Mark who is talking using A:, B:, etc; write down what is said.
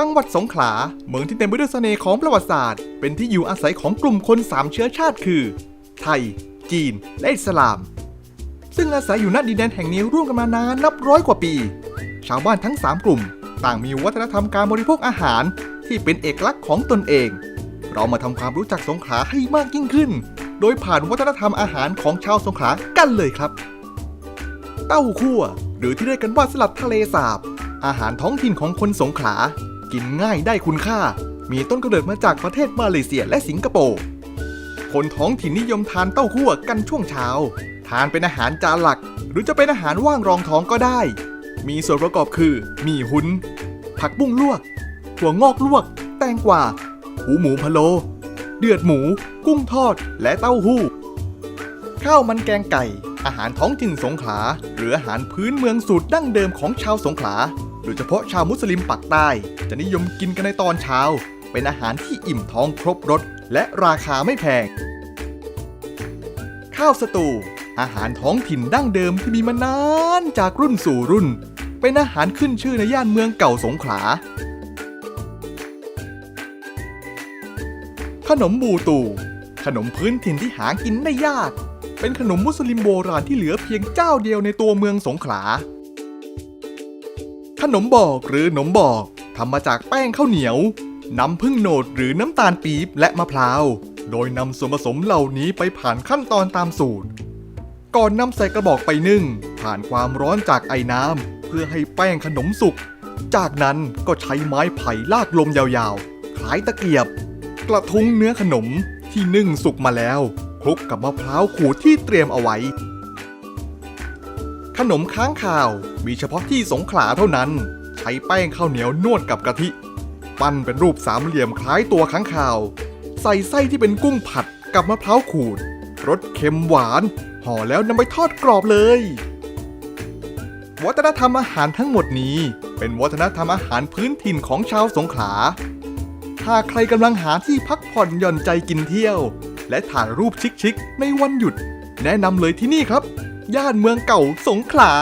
A: จังหวัดสงขลา เมืองที่เต็มไปด้วยเสน่ห์ของประวัติศาสตร์ เป็นที่อยู่อาศัยของกลุ่มคนสามเชื้อชาติคือ ไทย จีน และอิสลาม ซึ่งอาศัยอยู่ณดินแดนแห่งนี้ร่วมกันมานานนับร้อยกว่าปี ชาวบ้านทั้ง 3 กลุ่ม ต่างมีวัฒนธรรมการบริโภคอาหารที่เป็นเอกลักษณ์ของตนเอง เรามาทำความรู้จักสงขลาให้มากยิ่งขึ้น โดยผ่านวัฒนธรรมอาหารของชาวสงขลากันเลยครับ เต้าคั่ว หรือที่เรียกกันว่าสลัดทะเลสาบ อาหารท้องถิ่นของคนสงขลา กินง่ายได้คุณค่า มีต้นกำเนิดมาจากประเทศมาเลเซียและสิงคโปร์ คนท้องถิ่นนิยมทานเต้าคั่วกันช่วงเช้า ทานเป็นอาหารจานหลัก หรือจะเป็นอาหารว่างรองท้องก็ได้ มีส่วนประกอบคือ มีหุนผักบุ้งลวก ถั่วงอกลวก แตงกวา หูหมูพะโล เดือดหมู กุ้งทอด และเต้าหู้ ข้าวมันแกงไก่ อาหารท้องถิ่นสงขลา หรืออาหารพื้นเมืองสูตรดั้งเดิมของชาวสงขลา โดยเฉพาะชาวมุสลิมปักใต้ จะนิยมกินกันในตอนเช้า เป็นอาหารที่อิ่มท้องครบรสและราคาไม่แพง ข้าวสตู อาหารท้องถิ่นดั้งเดิมที่มีมานานจากรุ่นสู่รุ่น เป็นอาหารขึ้นชื่อในย่านเมืองเก่าสงขลา ขนมบูตู ขนมพื้นถิ่นที่หากินได้ยาก เป็นขนมมุสลิมโบราณที่เหลือเพียงเจ้าเดียวในตัวเมืองสงขลา ขนมบอกหรือหนมบอกทำมาจากแป้งข้าวเหนียว น้ำผึ้งโหนดหรือน้ำตาลปี๊บและมะพร้าว โดยนำส่วนผสมเหล่านี้ไปผ่านขั้นตอนตามสูตร ก่อนนำใส่กระบอกไปนึ่ง ผ่านความร้อนจากไอ้น้ำเพื่อให้แป้งขนมสุก จากนั้นก็ใช้ไม้ไผ่ลากลมยาวๆ คล้ายตะเกียบ กระทุ้งเนื้อขนมที่นึ่งสุกมาแล้วคลุกกับมะพร้าวขูดที่เตรียมเอาไว้ ขนมค้างคาวมีเฉพาะที่สงขลาเท่านั้น ใช้แป้งข้าวเหนียวนวดกับกะทิ ปั้นเป็นรูปสามเหลี่ยมคล้ายตัวค้างคาว ใส่ไส้ที่เป็นกุ้งผัดกับมะพร้าวขูดรสเค็มหวานห่อแล้วนำไปทอดกรอบเลย วัฒนธรรมอาหารทั้งหมดนี้ เป็นวัฒนธรรมอาหารพื้นถิ่นของชาวสงขลาหากใครกำลังหาที่พักผ่อนหย่อนใจกินเที่ยว และถ่ายรูปชิคๆในวันหยุด แนะนำเลยที่นี่ครับ ย่านเมืองเก่าสงขลา